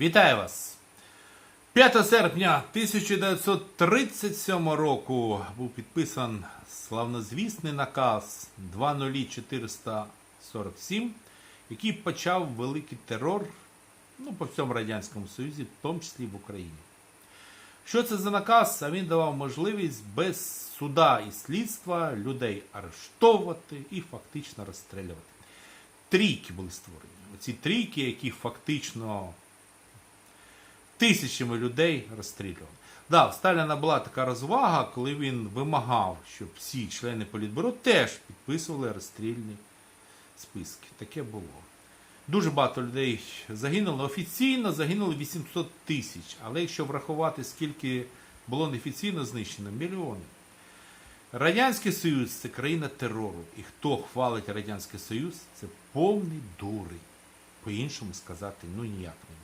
Вітаю вас! 5 серпня 1937 року був підписан славнозвісний наказ 20447, який почав великий терор ну, по всьому Радянському Союзі, в тому числі в Україні. Що це за наказ? А він давав можливість без суда і слідства людей арештовувати і фактично розстрілювати. Трійки були створені. Оці трійки, які фактично тисячами людей розстрілювали. Да, в Сталіна була така розвага, коли він вимагав, щоб всі члени політбюро теж підписували розстрільні списки. Таке було. Дуже багато людей загинуло. Офіційно загинуло 800 тисяч. Але якщо врахувати, скільки було неофіційно знищено, мільйони. Радянський Союз це країна терору. І хто хвалить Радянський Союз, це повний дурень. По-іншому сказати ну ніяк не.